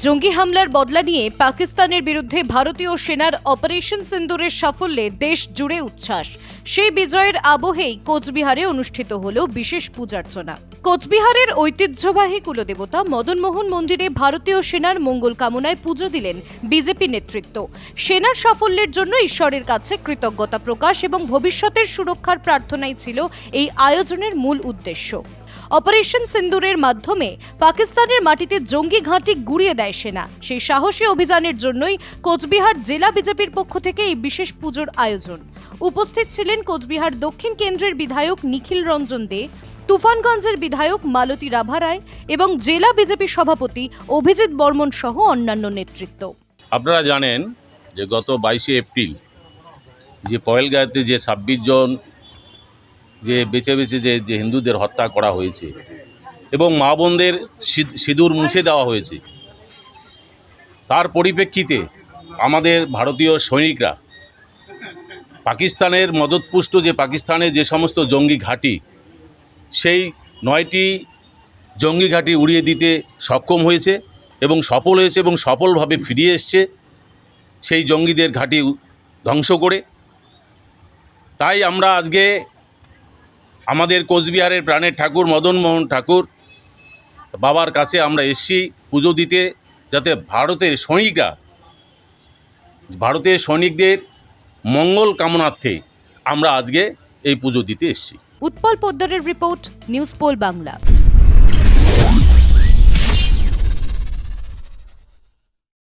জঙ্গি হামলার বদলা নিয়ে পাকিস্তানের বিরুদ্ধে ভারতীয় সেনার অপারেশন সিন্দুরের সাফল্যে দেশ জুড়ে উচ্ছ্বাস। সেই বিজয়ের আবহেই কোচবিহারে অনুষ্ঠিত হল বিশেষ পূজার্চনা। কোচবিহারের ঐতিহ্যবাহী কুলদেবতা মদনমোহন মন্দিরে ভারতীয় সেনার মঙ্গল কামনায় পুজো দিলেন বিজেপি নেতৃত্ব। সেনার সাফল্যের জন্য ঈশ্বরের কাছে কৃতজ্ঞতা প্রকাশ এবং ভবিষ্যতের সুরক্ষার প্রার্থনাই ছিল এই আয়োজনের মূল উদ্দেশ্য। অপারেশন সিন্দুরের মাধ্যমে পাকিস্তানের মাটিতে জঙ্গি ঘাঁটি গুড়িয়ে দেয় সেনা। সেই সাহসী অভিযানের জন্যই কোচবিহার জেলা বিজেপির পক্ষ থেকে এই বিশেষ পুজোর আয়োজন। উপস্থিত ছিলেন কোচবিহার দক্ষিণ কেন্দ্রের বিধায়ক নিখিল রঞ্জন দে, তুফানগঞ্জের বিধায়ক মালতী রাভা রায় এবং জেলা বিজেপি সভাপতি অভিজিৎ বর্মন সহ অন্যান্য নেতৃত্ব। আপনারা জানেন যে গত বাইশে এপ্রিল যে পয়েলগাঁওতে যে ছাব্বিশ জন যে বেছে বেছে যে যে হিন্দুদের হত্যা করা হয়েছে এবং মা বোনদের সিদ- সিঁদুর মুছে দেওয়া হয়েছে। তার পরিপ্রেক্ষিতে আমাদের ভারতীয় সৈনিকরা পাকিস্তানের মদতপুষ্ট যে পাকিস্তানের যে সমস্ত জঙ্গি ঘাঁটি, সেই নয়টি জঙ্গি ঘাঁটি উড়িয়ে দিতে সক্ষম হয়েছে এবং সফল হয়েছে এবং সফলভাবে ফিরিয়ে এসছে। সেই জঙ্গিদের ঘাঁটি ধ্বংস করে। তাই আমরা আজকে আমাদের কোচবিহারের প্রাণের ঠাকুর মদনমোহন ঠাকুর, বাবার কাছে আমরা এসছি পুজো দিতে যাতে ভারতের সৈনিকরা, ভারতের সৈনিকদের মঙ্গল কামনার্থে আমরা আজকে এই পুজো দিতে এসছি। উৎপল পোদ্দারের রিপোর্ট, নিউজ পোল বাংলা।